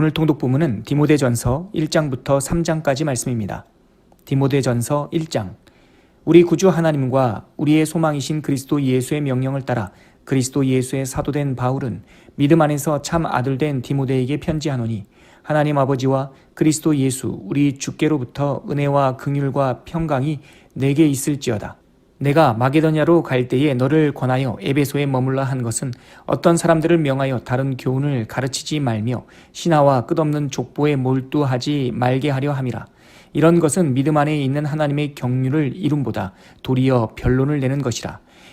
오늘 통독 부문은 디모데전서 1장부터 3장까지 말씀입니다. 디모데전서 1장 우리 구주 하나님과 우리의 소망이신 그리스도 예수의 명령을 따라 그리스도 예수의 사도된 바울은 믿음 안에서 참 아들된 디모데에게 편지하노니 하나님 아버지와 그리스도 예수 우리 주께로부터 은혜와 긍휼과 평강이 내게 있을지어다. 내가 마게도냐로 갈 때에 너를 권하여 에베소에 머물러 한 것은 어떤 사람들을 명하여 다른 교훈을 가르치지 말며 신하와 끝없는 족보에 몰두하지 말게 하려 함이라. 이런 것은 믿음 안에 있는 하나님의 경륜을 이룸보다 도리어 변론을 내는 것이라.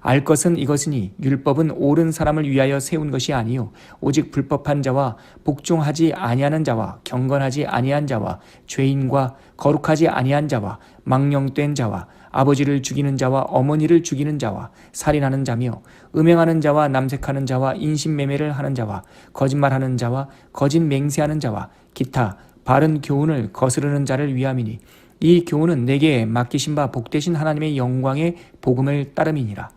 알 것은 이것이니 율법은 옳은 사람을 위하여 세운 것이 아니요 오직 불법한 자와 복종하지 아니하는 자와 경건하지 아니한 자와 죄인과 거룩하지 아니한 자와 망령된 자와 아버지를 죽이는 자와 어머니를 죽이는 자와 살인하는 자며 음행하는 자와 남색하는 자와 인신매매를 하는 자와 거짓말하는 자와 거짓 맹세하는 자와 기타 바른 교훈을 거스르는 자를 위함이니 이 교훈은 내게 맡기신 바 복되신 하나님의 영광의 복음을 따름이니라.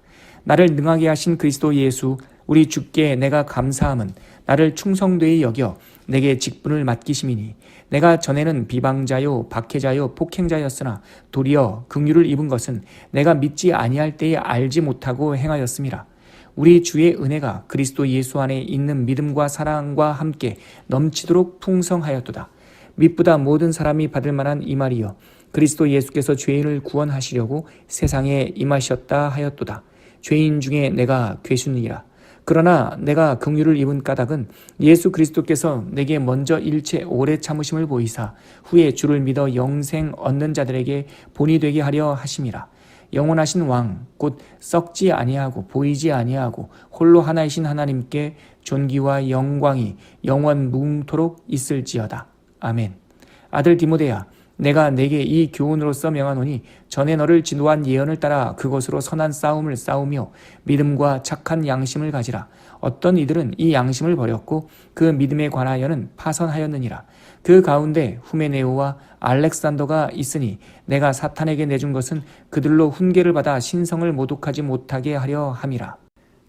나를 능하게 하신 그리스도 예수 우리 주께 내가 감사함은 나를 충성되이 여겨 내게 직분을 맡기심이니 내가 전에는 비방자요 박해자요 폭행자였으나 도리어 긍휼을 입은 것은 내가 믿지 아니할 때에 알지 못하고 행하였음이라 우리 주의 은혜가 그리스도 예수 안에 있는 믿음과 사랑과 함께 넘치도록 풍성하였도다. 믿보다 모든 사람이 받을 만한 이 말이여 그리스도 예수께서 죄인을 구원하시려고 세상에 임하셨다 하였도다 죄인 중에 내가 괴순이라. 그러나 내가 긍휼을 입은 까닭은 예수 그리스도께서 내게 먼저 일체 오래 참으심을 보이사 후에 주를 믿어 영생 얻는 자들에게 본이 되게 하려 하심이라. 영원하신 왕 곧 썩지 아니하고 보이지 아니하고 홀로 하나이신 하나님께 존귀와 영광이 영원 무궁토록 있을지어다. 아멘. 아들 디모데야 내가 내게 이 교훈으로서 명하노니 전에 너를 진도한 예언을 따라 그것으로 선한 싸움을 싸우며 믿음과 착한 양심을 가지라. 어떤 이들은 이 양심을 버렸고 그 믿음에 관하여는 파선하였느니라. 그 가운데 후메네오와 알렉산더가 있으니 내가 사탄에게 내준 것은 그들로 훈계를 받아 신성을 모독하지 못하게 하려 함이라.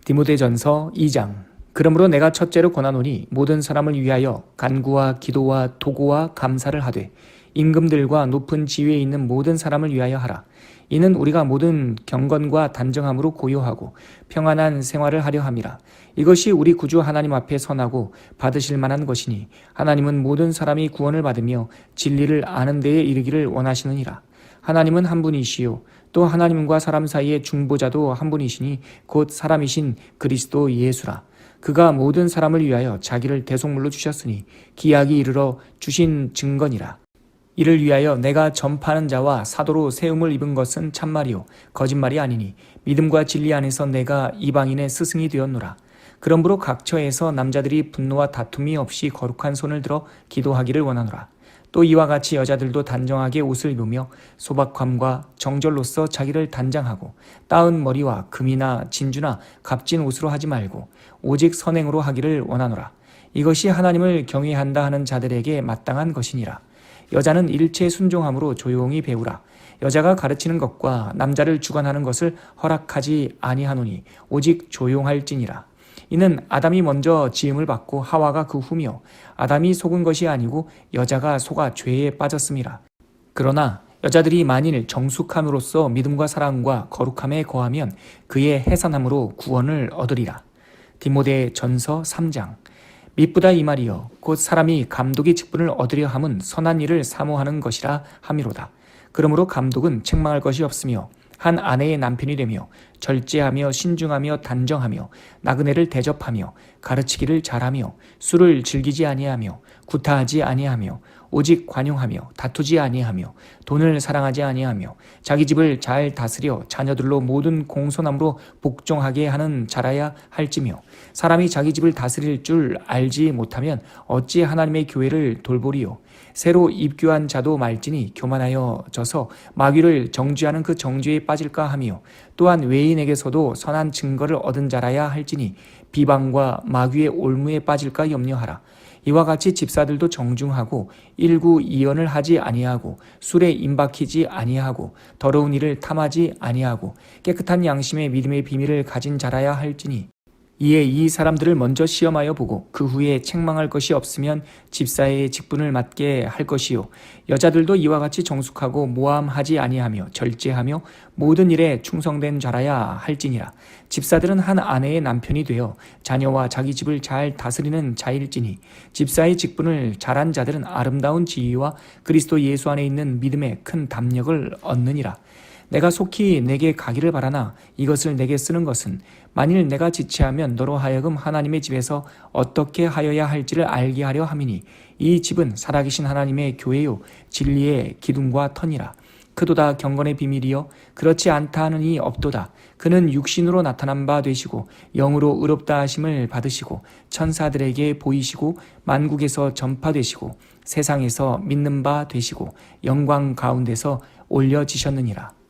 디모데전서 2장 그러므로 내가 첫째로 권하노니 모든 사람을 위하여 간구와 기도와 도구와 감사를 하되 임금들과 높은 지위에 있는 모든 사람을 위하여 하라. 이는 우리가 모든 경건과 단정함으로 고요하고 평안한 생활을 하려 함이라. 이것이 우리 구주 하나님 앞에 선하고 받으실 만한 것이니 하나님은 모든 사람이 구원을 받으며 진리를 아는 데에 이르기를 원하시느니라. 하나님은 한 분이시요 또 하나님과 사람 사이의 중보자도 한 분이시니 곧 사람이신 그리스도 예수라. 그가 모든 사람을 위하여 자기를 대속물로 주셨으니 기약이 이르러 주신 증거니라. 이를 위하여 내가 전파하는 자와 사도로 세움을 입은 것은 참말이요 거짓말이 아니니 믿음과 진리 안에서 내가 이방인의 스승이 되었노라. 그러므로 각 처에서 남자들이 분노와 다툼이 없이 거룩한 손을 들어 기도하기를 원하노라. 또 이와 같이 여자들도 단정하게 옷을 입으며 소박함과 정절로서 자기를 단장하고 따은 머리와 금이나 진주나 값진 옷으로 하지 말고 오직 선행으로 하기를 원하노라. 이것이 하나님을 경외한다 하는 자들에게 마땅한 것이니라. 여자는 일체 순종함으로 조용히 배우라. 여자가 가르치는 것과 남자를 주관하는 것을 허락하지 아니하노니 오직 조용할지니라. 이는 아담이 먼저 지음을 받고 하와가 그 후며 아담이 속은 것이 아니고 여자가 속아 죄에 빠졌음이라. 그러나 여자들이 만일 정숙함으로써 믿음과 사랑과 거룩함에 거하면 그의 해산함으로 구원을 얻으리라. 디모데 전서 3장 미쁘다 이 말이여 곧 사람이 감독의 직분을 얻으려 함은 선한 일을 사모하는 것이라 함이로다. 그러므로 감독은 책망할 것이 없으며 한 아내의 남편이 되며 절제하며 신중하며 단정하며 나그네를 대접하며 가르치기를 잘하며 술을 즐기지 아니하며 구타하지 아니하며 오직 관용하며 다투지 아니하며 돈을 사랑하지 아니하며 자기 집을 잘 다스려 자녀들로 모든 공손함으로 복종하게 하는 자라야 할지며 사람이 자기 집을 다스릴 줄 알지 못하면 어찌 하나님의 교회를 돌보리요? 새로 입교한 자도 말지니 교만하여 져서 마귀를 정죄하는 그 정죄에 빠질까 하며 또한 외인에게서도 선한 증거를 얻은 자라야 할지니 비방과 마귀의 올무에 빠질까 염려하라 이와 같이 집사들도 정중하고 일구 이언을 하지 아니하고 술에 임박히지 아니하고 더러운 일을 탐하지 아니하고 깨끗한 양심의 믿음의 비밀을 가진 자라야 할지니 이에 이 사람들을 먼저 시험하여 보고 그 후에 책망할 것이 없으면 집사의 직분을 맡게 할 것이요. 여자들도 이와 같이 정숙하고 모함하지 아니하며 절제하며 모든 일에 충성된 자라야 할지니라. 집사들은 한 아내의 남편이 되어 자녀와 자기 집을 잘 다스리는 자일지니 집사의 직분을 잘한 자들은 아름다운 지위와 그리스도 예수 안에 있는 믿음의 큰 담력을 얻느니라 내가 속히 내게 가기를 바라나 이것을 내게 쓰는 것은 만일 내가 지체하면 너로 하여금 하나님의 집에서 어떻게 하여야 할지를 알게 하려 함이니 이 집은 살아계신 하나님의 교회요 진리의 기둥과 터니라. 그도다 경건의 비밀이요 그렇지 않다 하는 이 없도다. 그는 육신으로 나타난 바 되시고 영으로 의롭다 하심을 받으시고 천사들에게 보이시고 만국에서 전파되시고 세상에서 믿는 바 되시고 영광 가운데서 올려지셨느니라